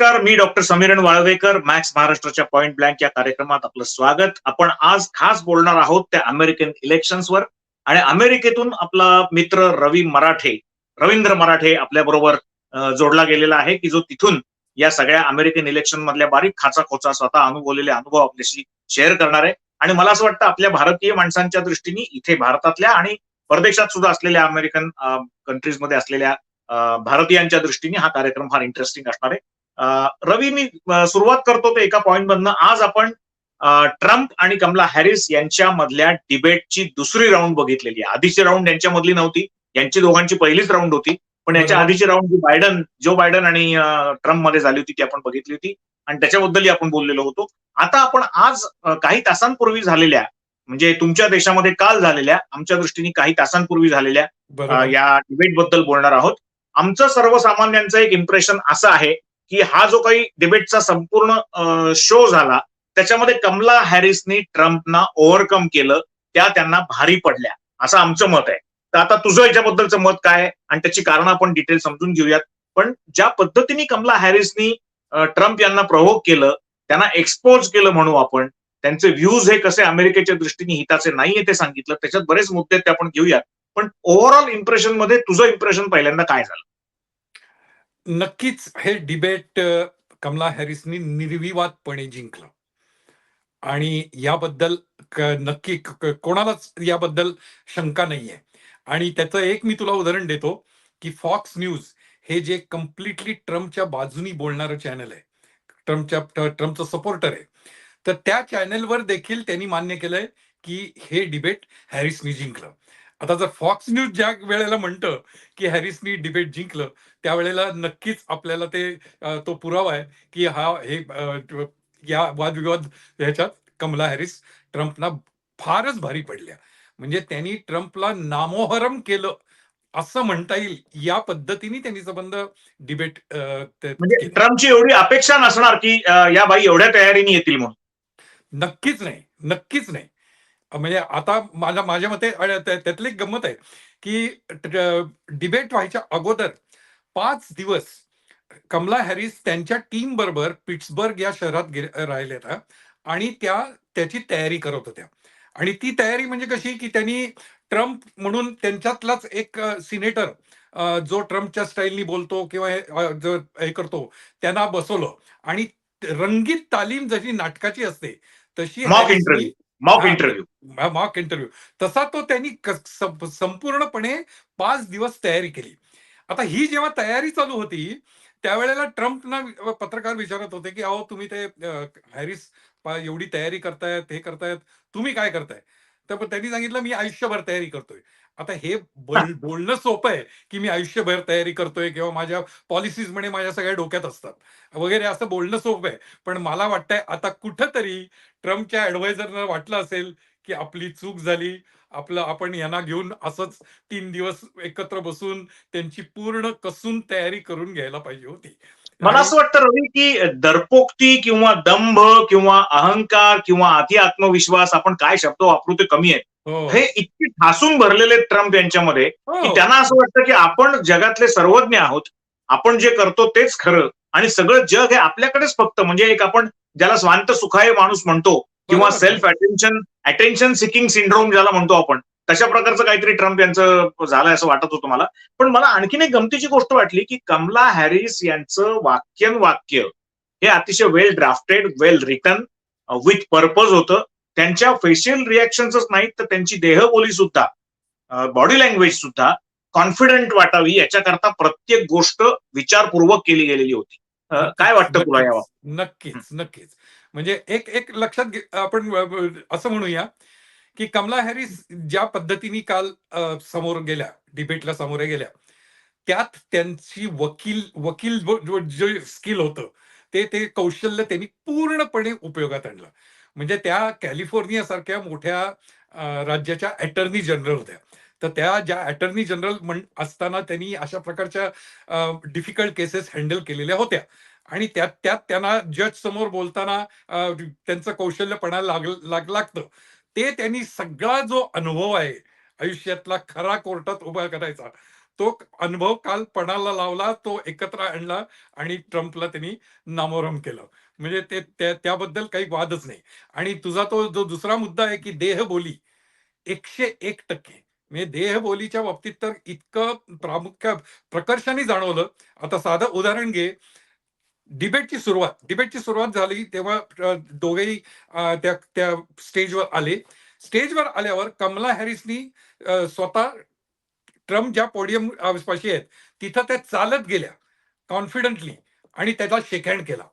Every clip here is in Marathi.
नमस्कार मी डॉक्टर समीरण वाळवेकर मॅक्स महाराष्ट्राच्या पॉइंट ब्लँक या कार्यक्रमात आपलं स्वागत. आपण आज खास बोलणार आहोत त्या अमेरिकन इलेक्शन्सवर आणि अमेरिकेतून आपला मित्र रवी मराठे रवींद्र मराठे आपल्या बरोबर जोडला गेलेला आहे की जो तिथून या सगळ्या अमेरिकन इलेक्शन मधल्या बारीक खाचा खोचा स्वतः अनुभवलेले अनुभव आपल्याशी शेअर करणार आहे. आणि मला असं वाटतं आपल्या भारतीय माणसांच्या दृष्टीने इथे भारतातल्या आणि परदेशात सुद्धा असलेल्या अमेरिकन कंट्रीजमध्ये असलेल्या भारतीयांच्या दृष्टीने हा कार्यक्रम फार इंटरेस्टिंग असणार आहे. रवी मी सुरुवात करतो ते एका पॉइंट मधनं. आज आपण ट्रम्प आणि कमला हॅरिस यांच्या मधल्या डिबेटची दुसरी राऊंड बघितलेली आहे. आधीची राऊंड यांच्यामधली नव्हती. यांची दोघांची पहिलीच राऊंड होती. पण याच्या. आधीची राऊंड जी बायडन जो बायडन आणि ट्रम्पमध्ये झाली होती ती आपण बघितली होती. आणि त्याच्याबद्दलही आपण बोललेलो होतो. आता आपण आज काही तासांपूर्वी झालेल्या म्हणजे तुमच्या देशामध्ये काल झालेल्या आमच्या दृष्टीने काही तासांपूर्वी झालेल्या या डिबेटबद्दल बोलणार आहोत. आमचं सर्वसामान्यांचं एक इम्प्रेशन असं आहे की हा जो काही डिबेटचा संपूर्ण शो झाला त्याच्यामध्ये कमला हॅरिसनी ट्रम्पना ओव्हरकम केलं त्या त्यांना भारी पडल्या. असं आमचं मत आहे. तर आता तुझं याच्याबद्दलचं मत काय? आणि त्याची कारण आपण डिटेल समजून घेऊयात. पण ज्या पद्धतीने कमला हॅरिसनी ट्रम्प यांना प्रवोक केलं त्यांना एक्सपोज केलं म्हणू आपण त्यांचे व्ह्यूज हे कसे अमेरिकेच्या दृष्टीने हिताचे नाहीये ते सांगितलं त्याच्यात बरेच मुद्दे ते आपण घेऊयात. पण ओव्हरऑल इम्प्रेशनमध्ये तुझं इम्प्रेशन पहिल्यांदा काय झालं? नक्कीच हे डिबेट कमला हॅरिसनी निर्विवादपणे जिंकलं. आणि याबद्दल नक्की कोणालाच याबद्दल शंका नाहीये. आणि त्याचं एक मी तुला उदाहरण देतो की फॉक्स न्यूज हे जे कम्प्लिटली ट्रम्पच्या बाजूनी बोलणारं चॅनल आहे ट्रम्पच्या ट्रम्पचं सपोर्टर आहे तर त्या चॅनलवर देखील त्यांनी मान्य केलंय की हे डिबेट हॅरिसनी जिंकलं. आता जर फॉक्स न्यूज ज्या वेळेला म्हणतं की हॅरिसनी डिबेट जिंकलं त्यावेळेला नक्कीच आपल्याला ते तो पुरावा आहे की हा हे या वादविवाद ह्याच्यात कमला हॅरिस ट्रम्पना फारच भारी पडल्या. म्हणजे त्यांनी ट्रम्पला नामोहरम केलं असं म्हणता येईल या पद्धतीने त्यांनी संबंध डिबेट म्हणजे ट्रम्पची एवढी अपेक्षा नसणार की या बाई एवढ्या तयारीने येतील म्हणून. नक्कीच नाही नक्कीच नाही. म्हणजे आता माझ्या माझ्या मते त्यातली एक गंमत आहे की डिबेट व्हायच्या अगोदर पाच दिवस कमला हॅरिस त्यांच्या टीम बरोबर पिट्सबर्ग या शहरात राहिल्या होत्या आणि त्या त्याची तयारी करत होत्या. आणि ती तयारी म्हणजे कशी की त्यांनी ट्रम्प म्हणून त्यांच्यातलाच एक सिनेटर जो ट्रम्पच्या स्टाईलनी बोलतो किंवा हे हे करतो त्यांना बसवलं. आणि रंगीत तालीम जशी नाटकाची असते तशी मॉक इंटरव्ह्यू मॉक इंटरव्ह्यू तसा तो त्यांनी संपूर्णपणे पाच दिवस तयारी केली. आता ही जेव्हा तयारी चालू होती त्यावेळेला ट्रम्पना पत्रकार विचारत होते की अहो तुम्ही ते हॅरिस एवढी तयारी करतायत हे करतायत तुम्ही काय करताय? तर त्यांनी सांगितलं मी आयुष्यभर तयारी करतोय. आता हे बोल बोलणं सोपं आहे की मी आयुष्यभर तयारी करतोय किंवा माझ्या पॉलिसीज म्हणे माझ्या सगळ्या डोक्यात असतात. वगैरे असं बोलणं सोपं आहे. पण मला वाटतंय आता कुठंतरी ट्रम्पच्या ऍडवायझरना वाटलं असेल की आपली चूक झाली आपलं आपण यांना घेऊन असंच तीन दिवस एकत्र बसून त्यांची पूर्ण कसून तयारी करून घ्यायला पाहिजे होती. मला असं वाटतं रवी की दरपोक्ती किंवा दंभ किंवा अहंकार किंवा अति आत्मविश्वास आपण काय शब्द वापरू ते कमी आहे हो, हे इतके ठासून भरलेले ट्रम्प यांच्यामध्ये की हो. त्यांना असं वाटतं की आपण जगातले सर्वज्ञ आहोत आपण जे करतो तेच खरं आणि सगळं जग हे आपल्याकडेच फक्त म्हणजे एक आपण ज्याला स्वांत सुखाय माणूस म्हणतो किंवा. Self attention attention seeking syndrome ज्याला म्हणतो आपण तशा प्रकारचं काहीतरी ट्रम्प यांचं झालंय असं वाटत होतं मला पण मला आणखीन एक गमतीची गोष्ट वाटली की कमला हॅरिस यांचं वाक्यन वाक्य हे अतिशय well drafted well written with purpose होतं त्यांच्या फेशियल रिॲक्शन्सच नाहीत तर त्यांची देहबोली सुद्धा बॉडी लँग्वेज सुद्धा कॉन्फिडंट वाटावी याच्याकरता प्रत्येक गोष्ट विचारपूर्वक केली गेलेली होती. काय वाटतं तुला यावर? नक्कीच नक्कीच. म्हणजे एक एक लक्षात आपण असं म्हणूया की कमला हॅरिस ज्या पद्धतीने काल समोर गेल्या डिबेटला सामोरे गेल्या त्यात त्यांची वकील वकील जे स्किल होतं ते ते कौशल्य त्यांनी पूर्णपणे उपयोगात आणलं. म्हणजे त्या कॅलिफोर्निया सारख्या मोठ्या राज्याच्या अटर्नी जनरल होत्या. तर त्या ज्या अटर्नी जनरल म्हण असताना त्यांनी अशा प्रकारच्या डिफिकल्ट केसेस हँडल केलेल्या होत्या. आणि त्यात त्यात त्यांना जज समोर बोलताना त्यांचं कौशल्य पणाला लाग लाग लागतं. ते त्यांनी सगळा जो अनुभव आहे आयुष्यातला खरा कोर्टात उभा करायचा तो अनुभव काल पणाला लावला तो एकत्र आणला आणि ट्रम्पला त्यांनी नामोरम केलं. म्हणजे ते त्या- त्याबद्दल काही वादच नाही. आणि तुझा तो जो दुसरा मुद्दा आहे की देहबोली एकशे एक टक्के. म्हणजे देहबोलीच्या बाबतीत तर इतकं प्रामुख्य प्रकर्षाने जाणवलं. आता साधं उदाहरण घे. डिबेटची सुरुवात डिबेटची सुरुवात झाली तेव्हा दोघेही त्या त्या स्टेजवर आले. स्टेजवर आल्यावर कमला हॅरिसनी स्वतः ट्रम्प ज्या पोडियम पाशी आहेत तिथं त्या चालत गेल्या कॉन्फिडंटली. आणि त्याचा शेकहँड केला.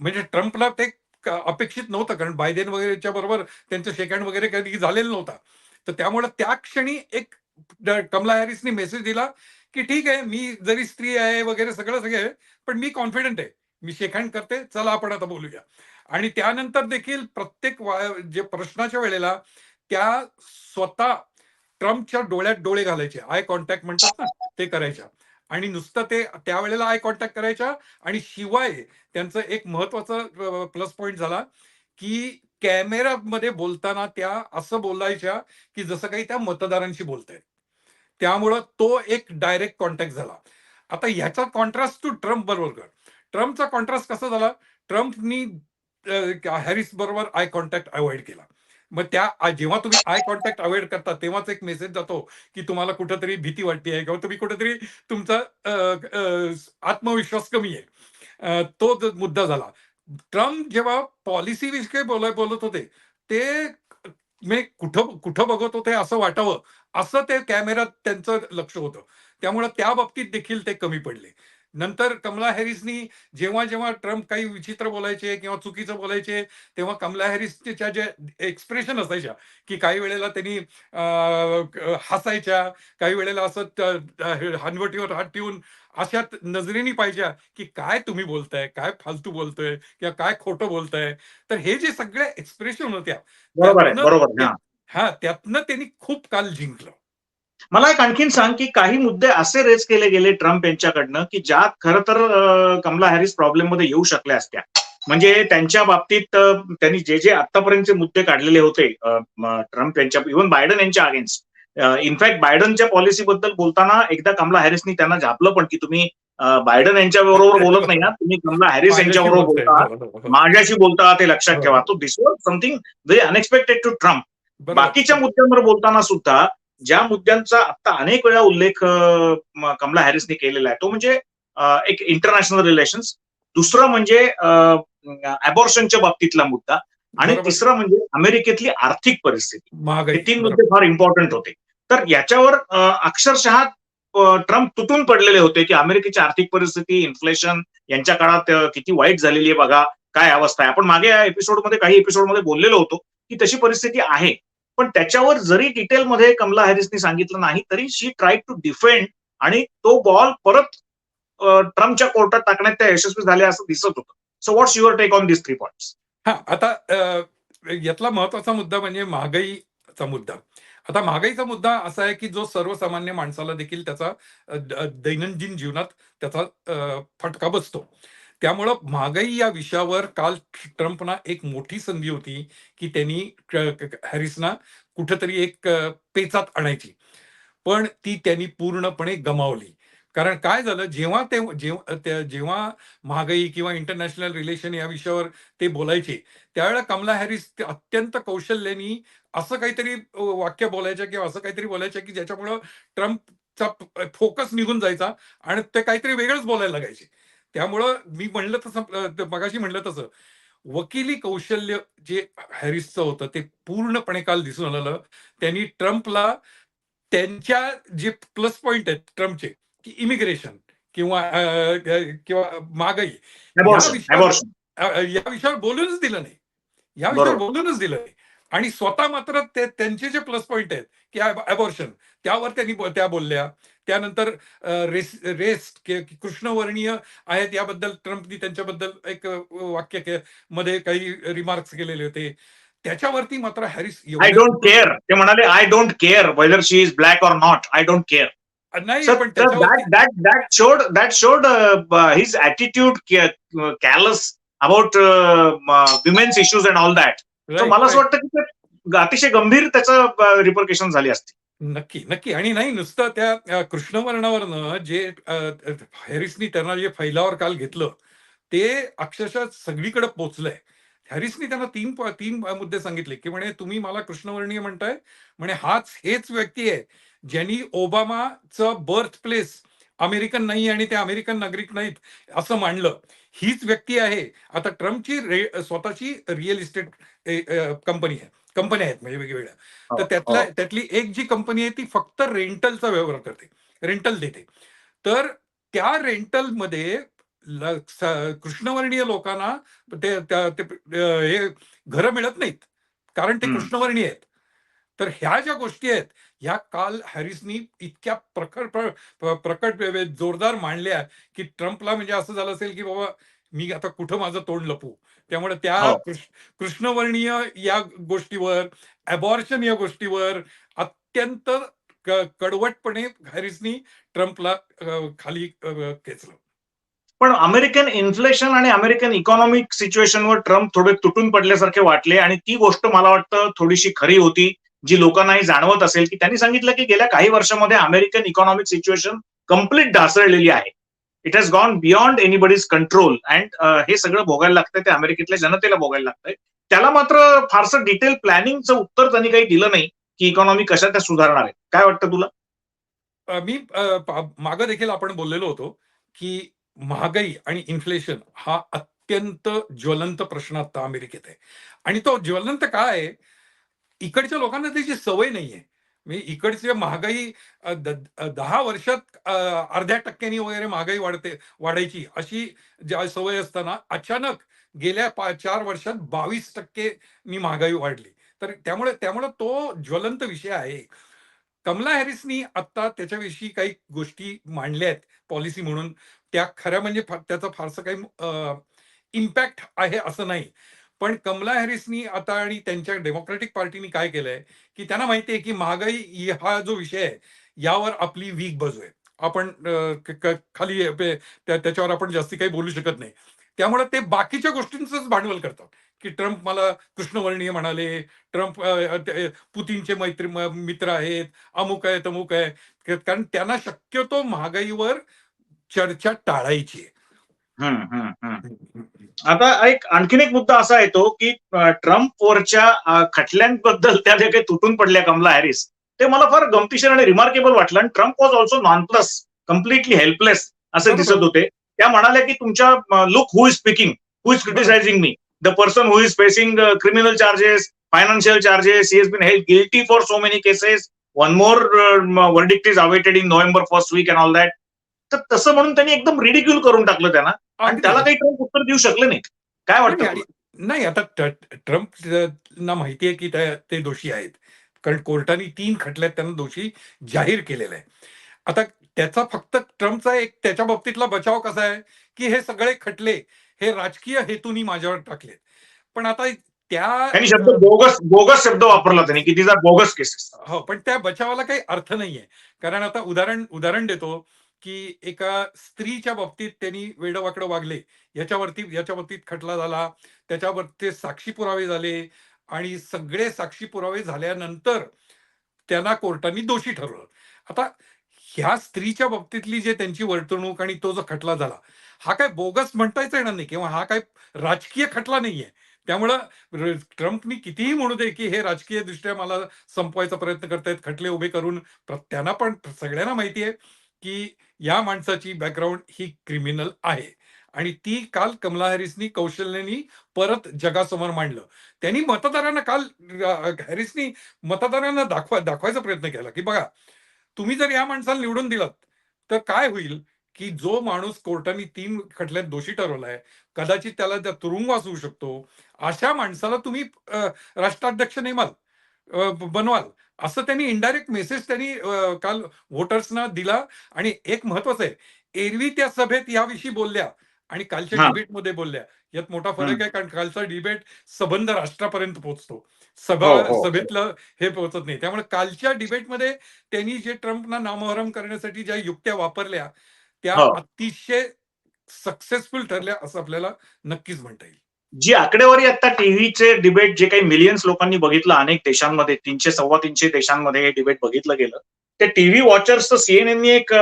म्हणजे ट्रम्पला ते अपेक्षित नव्हतं कारण बायडेन वगैरेच्या बरोबर त्यांचं शेक हँड वगैरे कधी झालेलं नव्हता. तर त्यामुळे त्या क्षणी एक कमला हॅरिसनी मेसेज दिला की ठीक आहे मी जरी स्त्री आहे वगैरे सगळं सगळं आहे पण मी कॉन्फिडंट आहे. मी शेक करते चला आपण आता बोलूया. आणि त्यानंतर देखील प्रत्येक जे प्रश्नाच्या वेळेला त्या स्वतः ट्रम्पच्या डोळ्यात डोळे घालायचे. आय कॉन्टॅक्ट म्हणतात ना ते करायच्या. आणि नुसतं ते त्यावेळेला आय कॉन्टॅक्ट करायच्या आणि शिवाय त्यांचं एक महत्वाचं प्लस पॉईंट झाला की कॅमेरामध्ये बोलताना त्या असं बोलायच्या की जसं काही त्या मतदारांशी बोलतायत. त्यामुळं तो एक डायरेक्ट कॉन्टॅक्ट झाला. आता ह्याचा कॉन्ट्रास्ट टू ट्रम्प बरोबर कर. ट्रम्पचा कॉन्ट्रास्ट कसा झाला? ट्रम्पनी हॅरिस बरोबर आय कॉन्टॅक्ट अवॉइड केला. मग त्या जेव्हा तुम्ही आय कॉन्टॅक्ट अवॉइड करता तेव्हाच एक मेसेज जातो की तुम्हाला कुठंतरी भीती वाटते आहे किंवा तुम्ही कुठेतरी तुमचा आत्मविश्वास कमी आहे. तो मुद्दा झाला. ट्रम्प जेव्हा पॉलिसी विषयी बोलाय बोलत होते ते मी कुठं कुठं बघत होते असं वाटावं असं ते कॅमेऱ्यात त्यांचं लक्ष होतं. त्यामुळे त्या बाबतीत देखील ते कमी पडले. नंतर कमला हॅरिसनी जेव्हा जेव्हा ट्रम्प काही विचित्र बोलायचे किंवा चुकीचं बोलायचे तेव्हा कमला हॅरिसच्या ज्या एक्सप्रेशन असायच्या की काही वेळेला त्यांनी हसायच्या काही वेळेला असं हनवटीवर हात ठेवून अशा नजरेनी पाहिजे की काय तुम्ही बोलताय काय फालतू बोलतोय किंवा काय खोटं बोलताय. तर हे जे सगळे एक्सप्रेशन होत्या हा. हा त्यातनं त्यांनी खूप काल जिंकलं. मला एक आणखीन सांग की काही मुद्दे असे रेज केले गेले ट्रम्प यांच्याकडनं की ज्यात खरं तर कमला हॅरिस प्रॉब्लेममध्ये येऊ शकल्या असत्या म्हणजे त्यांच्या बाबतीत त्यांनी जे जे आतापर्यंतचे मुद्दे काढलेले होते ट्रम्प यांच्या इव्हन बायडन यांच्या अगेन्स्ट इनफॅक्ट बायडनच्या पॉलिसीबद्दल बोलताना एकदा कमला हॅरिसनी त्यांना झापलं पण की तुम्ही बायडन यांच्या बरोबर बोलत नाही ना तुम्ही कमला हॅरिस यांच्या बरोबर बोलता. माझ्याशी बोलता ते लक्षात हो. ठेवा तो this was something very unexpected to Trump. बाकीच्या मुद्द्यांवर बोलताना सुद्धा ज्या मुद्द्यांचा आता अनेक वेळा उल्लेख कमला हॅरिसने केलेला आहे तो म्हणजे एक इंटरनॅशनल रिलेशन्स दुसरं म्हणजे अबॉर्शनच्या बाबतीतला मुद्दा. आणि. तिसरं म्हणजे अमेरिकेतली आर्थिक परिस्थिती. हे तीन. मुद्दे फार इम्पॉर्टंट होते. तर याच्यावर अक्षरशः ट्रम्प तुटून पडलेले होते की अमेरिकेची आर्थिक परिस्थिती इन्फ्लेशन यांच्या काळात किती वाईट झालेली आहे बघा काय अवस्था आहे. आपण मागे या एपिसोडमध्ये काही एपिसोडमध्ये बोललेलो होतो की तशी परिस्थिती आहे. पण त्याच्यावर जरी डिटेलमध्ये कमला हॅरिसने सांगितलं नाही तरी शी ट्राय टू डिफेंड आणि तो बॉल परत ट्रम्पच्या कोर्टात टाकण्यात त्या यशस्वी झाल्या असं दिसत होतं. So what's your take on this three point हा आता यातला महत्त्वाचा मुद्दा म्हणजे महागाईचा मुद्दा. आता महागाईचा मुद्दा असा आहे की जो सर्वसामान्य माणसाला देखील त्याचा दैनंदिन जीवनात त्याचा फटका बसतो. त्यामुळं महागाई या विषयावर काल ट्रम्पना एक मोठी संधी होती की त्यांनी हॅरिसना कुठंतरी एक पेचात आणायची. पण ती त्यांनी पूर्णपणे गमावली. कारण काय झालं जेव्हा ते जेव्हा जेव्हा महागाई किंवा इंटरनॅशनल रिलेशन या विषयावर ते बोलायचे त्यावेळेला कमला हॅरिस अत्यंत कौशल्यानी असं काहीतरी वाक्य बोलायच्या किंवा असं काहीतरी बोलायच्या की ज्याच्यामुळं ट्रम्पचा फोकस निघून जायचा आणि ते काहीतरी वेगळंच बोलायला लागायचे. त्यामुळं मी म्हणलं तसं मगाशी म्हणलं तसं. वकिली कौशल्य जे हॅरिसचं होतं ते पूर्णपणे काल दिसून आलं त्यांनी ट्रम्पला त्यांच्या जे प्लस पॉइंट आहेत ट्रम्पचे की इमिग्रेशन किंवा किंवा महागाई अ, या विषयावर बोलूनच दिलं नाही. या विषयावर. बोलूनच दिलं नाही. आणि स्वतः मात्र ते त्यांचे जे प्लस पॉइंट आहेत की अबॉर्शन त्यावर त्यांनी त्या बोलल्या. त्यानंतर रेस कृष्णवर्णीय आहेत याबद्दल ट्रम्पनी त्यांच्याबद्दल एक वाक्य के- मध्ये काही रिमार्क्स केलेले होते. त्याच्यावरती मात्र हॅरिस आय डोंट केअर ते म्हणाले I don't care whether she is black or not I don't care नाही पण ca- uh, callous about uh, uh, women's issues and all that. So Right, मला असं. वाटतं की अतिशय गंभीर त्याचं रिपरकेशन झाली असती. नक्की, नक्की. आणि नाही नुसतं त्या कृष्णवर्णावरनं जे हॅरिसनी त्यांना जे फैलावर काल घेतलं, ते अक्षरशः सगळीकडे पोहोचलंय. हॅरिसनी त्यांना तीन तीन मुद्दे सांगितले, की म्हणे तुम्ही मला कृष्णवर्णीय म्हणताय, म्हणे हाच हेच व्यक्ती आहे, ज्यांनी ओबामाचं बर्थ प्लेस अमेरिकन नाही आणि ते अमेरिकन नागरिक नाहीत, असं मांडलं. हीच व्यक्ती आहे. आता ट्रम्पची रे स्वतःची रिअल इस्टेट कंपनी आहे. कंपन्या आहेत म्हणजे वेगवेगळ्या. तर हो, त्यातल्या हो. त्यातली एक जी कंपनी आहे ती फक्त रेंटलचा व्यवहार करते. रेंटल देते. तर त्या रेंटलमध्ये कृष्णवर्णीय लोकांना ते हे घरं मिळत नाहीत. कारण ते. कृष्णवर्णीय आहेत. तर ह्या ज्या गोष्टी आहेत, ह्या काल हॅरिसनी इतक्या प्रखर प्रकट जोरदार मांडल्या, की ट्रम्पला म्हणजे असं झालं असेल, की बाबा मी आता कुठं माझं तोंड लपवू? त्यामुळे त्या हो. कृष् कृष्णवर्णीय या गोष्टीवर, अबॉर्शन या गोष्टीवर अत्यंत कडवटपणे हॅरिसनी ट्रम्पला खाली खेचलं. पण अमेरिकन इन्फ्लेशन आणि अमेरिकन इकॉनॉमिक सिच्युएशनवर ट्रम्प थोडे तुटून पडल्यासारखे वाटले आणि ती गोष्ट मला वाटतं थोडीशी खरी होती, जी लोकांनाही जाणवत असेल, की त्यांनी सांगितलं, की गेल्या काही वर्षामध्ये अमेरिकन इकॉनॉमिक सिच्युएशन कंप्लीट ढासळलेली आहे. It has gone beyond anybody's control and हे सगळं भोगायला लागतंय ते अमेरिकेतल्या जनतेला भोगायला लागतंय. त्याला मात्र फारसं डिटेल प्लॅनिंगचं उत्तर त्यांनी काही दिलं नाही, की इकॉनॉमी कशा त्या सुधारणार आहे. काय वाटतं तुला? मी मागं देखील आपण बोललेलो होतो, की महागाई आणि इन्फ्लेशन हा अत्यंत ज्वलंत प्रश्न आता अमेरिकेत आहे. आणि तो ज्वलंत काय आहे? इकडच्या लोकांना त्याची सवय नाहीये. मी इकडची महागाई दहा द अ, 10 वर्षात अर्ध्या टक्क्यांनी वगैरे महागाई वाढते वाढायची अशी ज्या सवय असताना अचानक गेल्या पा चार वर्षात बावीस टक्के मी महागाई वाढली. तर त्यामुळे त्यामुळे तो ज्वलंत विषय आहे. कमला हॅरिसनी आता त्याच्याविषयी काही गोष्टी मांडल्या आहेत पॉलिसी म्हणून. त्या खऱ्या म्हणजे त्याचा त्याचं फारसं काही इम्पॅक्ट आहे असं नाही. पण कमला हॅरिसनी आता आणि त्यांच्या डेमोक्रॅटिक पार्टीनी काय केलंय, की त्यांना माहिती आहे, की महागाई हा जो विषय आहे, यावर आपली वीक बाजू आहे. आपण खाली त्याच्यावर आपण जास्ती काही बोलू शकत नाही. त्यामुळे ते बाकीच्या गोष्टींचंच भांडवल करतात, की ट्रम्प मला कृष्णवर्णीय म्हणाले, ट्रम्प पुतीनचे मैत्री मित्र आहेत, अमुक आहे, तमुक आहे. कारण त्यांना शक्यतो महागाईवर चर्चा टाळायची आहे. आता एक आणखीन एक मुद्दा असा येतो, की अ, ट्रम्पवरच्या अ, खटल्यांबद्दल त्या ज्या काही तुटून पडल्या कमला हॅरिस, ते मला फार गमतीशीर आणि रिमार्केबल वाटलं आणि Trump was also nonplussed, completely helpless असे. दिसत होते. त्या म्हणाल्या, की तुमच्या look who is speaking, who is. Criticising me. The person who is facing criminal charges, financial charges, he has been held guilty for so many cases. One more verdict is awaited in November first week and all that. तर तसं म्हणून त्यांनी एकदम रिडिक्यूल करून टाकलं त्यांना आणि त्याला. काही ट्रम्प उत्तर देऊ शकले नाहीत. काय नाही, वाटतं नाही? नाही आता ट्रम्प ना माहिती आहे, की ते दोषी आहेत. कारण कोर्टाने 3 खटल्यात त्यांना दोषी जाहीर केलेलं आहे. आता त्याचा फक्त ट्रम्पचा एक त्याच्या बाबतीतला बचाव कसा आहे, की हे सगळे खटले हे राजकीय हेतूनी माझ्यावर टाकलेत. पण आता त्या शब्द बोगस बोगस शब्द वापरला त्यांनी की are बोगस केसेस. हो, पण त्या बचावाला काही अर्थ नाहीये. कारण आता उदाहरण उदाहरण देतो, की एका स्त्रीच्या बाबतीत त्यांनी वेडवाकडं वागले. याच्यावरती याच्या बाबतीत खटला झाला. त्याच्यावरती साक्षी पुरावे झाले आणि सगळे साक्षी पुरावे झाल्यानंतर त्यांना कोर्टाने दोषी ठरवलं. आता ह्या स्त्रीच्या बाबतीतली जे त्यांची वर्तणूक आणि तो जो खटला झाला, हा काय बोगस म्हणताच येणार नाही किंवा हा काय राजकीय खटला नाहीये. त्यामुळं ट्रम्पनी कितीही म्हणू दे, की हे राजकीय दृष्ट्या मला संपवायचा प्रयत्न करतायत, खटले उभे करून. त्यांना पण सगळ्यांना माहिती आहे, की या माणसाची बॅकग्राऊंड ही क्रिमिनल आहे. आणि ती काल कमला हॅरिसनी कौशल्यानी परत जगासमोर मांडलं. त्यांनी मतदारांना काल हॅरिसनी मतदारांना दाखवा दाखवायचा प्रयत्न केला, की बघा, तुम्ही जर या माणसाला निवडून दिलात, तर काय होईल, की जो माणूस कोर्टाने तीन खटल्यात दोषी ठरवलाय, कदाचित त्याला त्या तुरुंगवास होऊ शकतो. अशा माणसाला तुम्ही राष्ट्राध्यक्ष नेमाल, बनवाल. असं त्यांनी इनडायरेक्ट मेसेज त्यांनी काल व्होटर्सना दिला आणि एक महत्वाचं आहे, एरवी त्या सभेत याविषयी बोलल्या आणि कालच्या. डिबेटमध्ये बोलल्या. यात मोठा. फरक आहे, कारण कालचा डिबेट सबंध राष्ट्रापर्यंत पोहोचतो. सभा हो, हो. सभेतलं हे पोहोचत नाही. त्यामुळे कालच्या डिबेटमध्ये त्यांनी जे ट्रम्पना नामोहरम करण्यासाठी ज्या युक्त्या वापरल्या, त्या. अतिशय सक्सेसफुल ठरल्या असं आपल्याला नक्कीच म्हणता येईल. जी आकडेवारी आता टीव्हीचे डिबेट जे काही मिलियन्स लोकांनी बघितलं अनेक देशांमध्ये तीनशे सव्वा तीनशे देशांमध्ये हे डिबेट बघितलं गेलं ते टीव्ही वॉचर्स सीएनएननी एक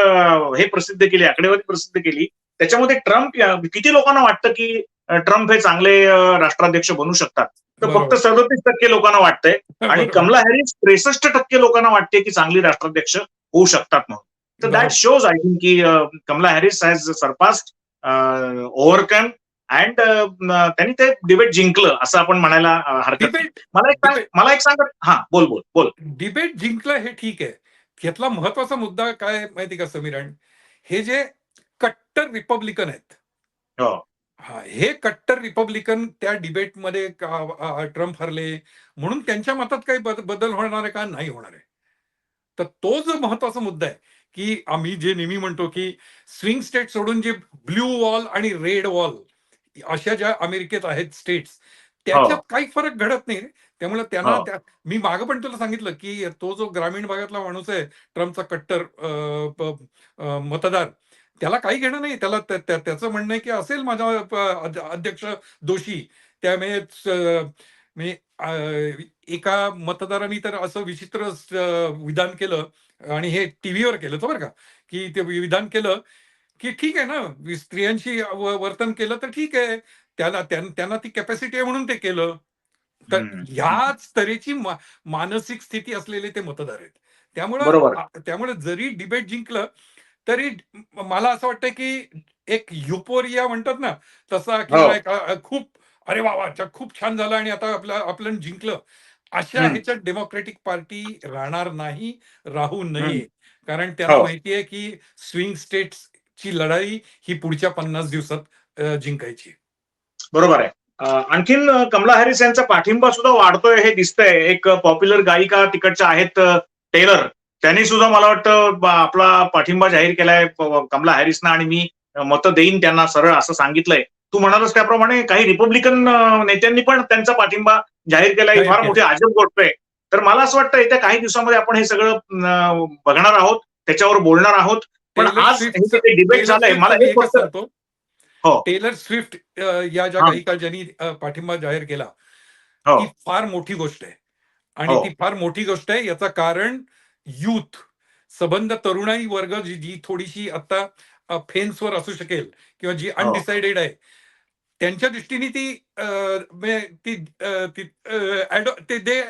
हे प्रसिद्ध केली आकडेवारी प्रसिद्ध केली त्याच्यामध्ये ट्रम्प किती लोकांना वाटतं की ट्रम्प हे चांगले राष्ट्राध्यक्ष बनू शकतात तर फक्त. सदतीस टक्के लोकांना वाटतंय आणि. कमला हॅरिस त्रेसष्ट टक्के लोकांना वाटते की चांगली राष्ट्राध्यक्ष होऊ शकतात म्हणून तर. दॅट शोज आय थिंक की Kamala Harris has surpassed overcome and त्यांनी ते डिबेट जिंकलं असं आपण म्हणायला हरकत मला एक मला एक सांग हा बोल बोल बोल. डिबेट जिंकलं हे ठीक आहे. यातला महत्त्वाचा मुद्दा काय माहिती का समीरण हे जे कट्टर रिपब्लिकन आहेत. हो. हा कट्टर रिपब्लिकन त्या डिबेटमध्ये ट्रम्प हरले म्हणून त्यांच्या मतात काही बद- बदल होणार आहे का नाही होणार आहे. तर तो जो महत्त्वाचा मुद्दा आहे की आम्ही जे नेहमी म्हणतो की स्विंग स्टेट सोडून जे ब्ल्यू वॉल आणि रेड वॉल अशा ज्या अमेरिकेत आहेत स्टेट्स त्याच्यात काही फरक घडत नाही. त्यामुळे त्यांना हो. त्या मी मागं पण तुला सांगितलं की तो जो ग्रामीण भागातला माणूस आहे ट्रम्पचा कट्टर मतदार त्याला काही घेणं नाही. त्याला त्या- त्या- त्याचं म्हणणं आहे की असेल माझा अध्यक्ष दोषी. त्यामुळे एका मतदारांनी तर असं विचित्र विधान केलं आणि हे टीव्हीवर केलं होतं बरं का की ते विधान केलं की ठीक आहे ना स्त्रियांशी वर्तन केलं तर ठीक आहे त्याला त्यां- त्यांना ती कॅपॅसिटी आहे म्हणून ते केलं तर. ह्याच तऱ्हेची मानसिक स्थिती असलेले ते मतदार आहेत त्यामुळं त्यामुळे जरी डिबेट जिंकलं तरी मला असं वाटतं की एक युपोरिया म्हणतात ना तसा किंवा हो. खूप अरे वा खूप छान झालं आणि आता आपलं आपण जिंकलं अशा. ह्याच्यात डेमोक्रेटिक पार्टी राहणार नाही राहू नये. कारण त्यांना हो. माहिती आहे की स्विंग स्टेट्सची लढाई ही पुढच्या पन्नास दिवसात जिंकायची. बरोबर आहे. आणखीन कमला हॅरिस यांचा पाठिंबा सुद्धा वाढतोय हे दिसतंय. एक पॉप्युलर गायिका तिकडच्या आहेत टेलर. त्यांनी सुद्धा मला वाटतं आपला पाठिंबा जाहीर केलाय कमला हॅरिसना आणि मी मतं देईन त्यांना सरळ असं सांगितलंय. तू म्हणालस त्याप्रमाणे काही रिपब्लिकन नेत्यांनी पण त्यांचा पाठिंबा जाहीर केलाय ही जाहीर फार केला. मोठी अजब गोष्ट आहे तर मला असं वाटतं येत्या काही दिवसामध्ये आपण हे सगळं बघणार आहोत त्याच्यावर बोलणार आहोत. पण टेलर आज स्विफ्ट- हे डिबेट झालंय स्विफ्ट मला एक सांगतो हो. टेलर स्विफ्ट अ, या ज्या हा. गायिका ज्यांनी पाठिंबा जाहीर केला हो ती फार मोठी गोष्ट आहे आणि हो. ती फार मोठी गोष्ट आहे याचं कारण युथ सबंध तरुणाई वर्ग जी जी थोडीशी आता फेन्सवर असू शकेल किंवा जी हो. अनडिसाइडेड आहे त्यांच्या दृष्टीने ती ती ती दे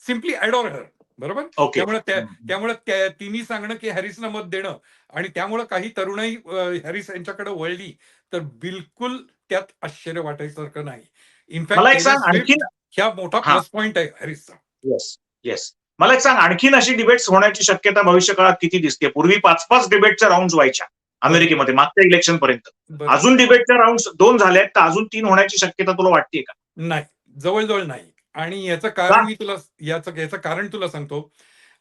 सिम्पली अडोर हर बरोबर? ओके. त्यामुळे. त्यामुळे त्या- तिन्ही सांगणं की हॅरिसनं मत देणं आणि त्यामुळे काही तरुणाई हॅरिस यांच्याकडे वळली तर बिलकुल त्यात आश्चर्य वाटायसारखं नाही. इनफॅक्ट ह्या मोठा. प्लस पॉइंट आहे हॅरिसचा. येस येस मला एक सांग आणखीन अशी डिबेट्स होण्याची शक्यता भविष्यकाळात किती दिसते पूर्वी पाच पाच डिबेटच्या राऊंड व्हायच्या अमेरिकेमध्ये मागच्या इलेक्शन पर्यंत. अजून डिबेटच्या राऊंड दोन झाले आहेत तर अजून तीन होण्याची शक्यता तुला वाटते का? नाही. जवळजवळ नाही. आणि याचं कारण मी तुला याचं याचं कारण तुला सांगतो.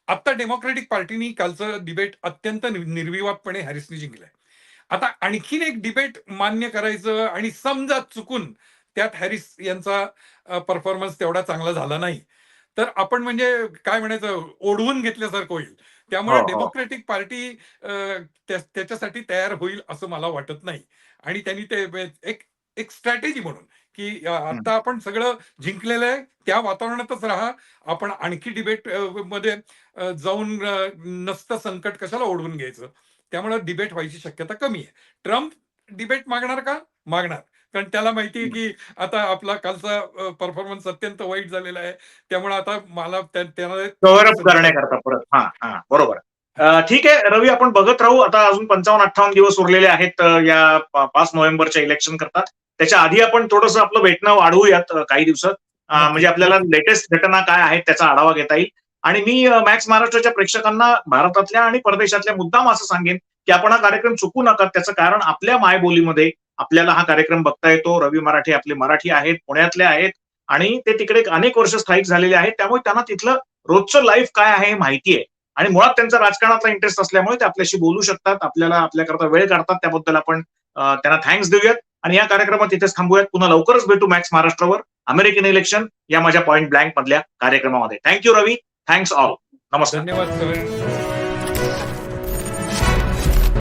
आता डेमोक्रेटिक पार्टीनी कालचं डिबेट अत्यंत निर्विवादपणे हॅरिसने जिंकलंय. आता आणखीन एक डिबेट मान्य करायचं आणि समजा चुकून त्यात हॅरिस यांचा परफॉर्मन्स तेवढा चांगला झाला नाही. तर आपण म्हणजे काय म्हणायचं ओढवून घेतल्यासारखं होईल. त्यामुळे हो, हो. डेमोक्रेटिक पार्टी त्याच्यासाठी तयार होईल असं मला वाटत नाही. आणि त्यांनी ते एक एक स्ट्रॅटेजी म्हणून की आता आपण सगळं जिंकलेलं आहे त्या वातावरणातच राहा. आपण आणखी डिबेटमध्ये जाऊन नसतं संकट कशाला ओढवून घ्यायचं? त्यामुळे डिबेट व्हायची शक्यता कमी आहे. ट्रम्प डिबेट मागणार का? मागणार. कारण त्याला माहिती आहे की आता आपला कालचा परफॉर्मन्स अत्यंत वाईट झालेला आहे. त्यामुळे आता मला त्या- त्याला हा हा बरोबर. ठीक आहे रवी आपण बघत राहू. आता अजून पंचावन्न अठ्ठावन्न दिवस उरलेले आहेत या पाच नोव्हेंबरच्या इलेक्शन करता त्याच्या आधी आपण थोडंसं आपलं भेटणं वाढवूयात काही दिवसात. म्हणजे आपल्याला लेटेस्ट घटना काय आहेत त्याचा आढावा घेता येईल. आणि मी मॅक्स महाराष्ट्राच्या प्रेक्षकांना भारतातल्या आणि परदेशातल्या मुद्दाम असं सांगेन की आपण हा कार्यक्रम चुकू नका. त्याचं कारण आपल्या मायबोलीमध्ये आपल्याला हा कार्यक्रम बघता येतो. रवी मराठे आपले मराठी आहेत पुण्यातले आहेत आणि ते तिकडे अनेक वर्ष स्थायिक झालेले आहेत. त्यामुळे त्यांना तिथलं रोजचं लाईफ काय आहे हे माहिती आहे. आणि मुळात त्यांचा राजकारणातला इंटरेस्ट असल्यामुळे ते आपल्याशी बोलू शकतात. आपल्याला आपल्याकरता वेळ काढतात. त्याबद्दल आपण त्यांना थँक्स देऊयात. आणि या कार्यक्रमात इथेच थांबूयात. पुन्हा लवकरच भेटू मॅक्स महाराष्ट्रावर. अमेरिकन इलेक्शन या माझ्या पॉईंट ब्लँक मधल्या कार्यक्रमामध्ये. थँक्यू रवी. थँक्स ऑल नमस्कार. धन्यवाद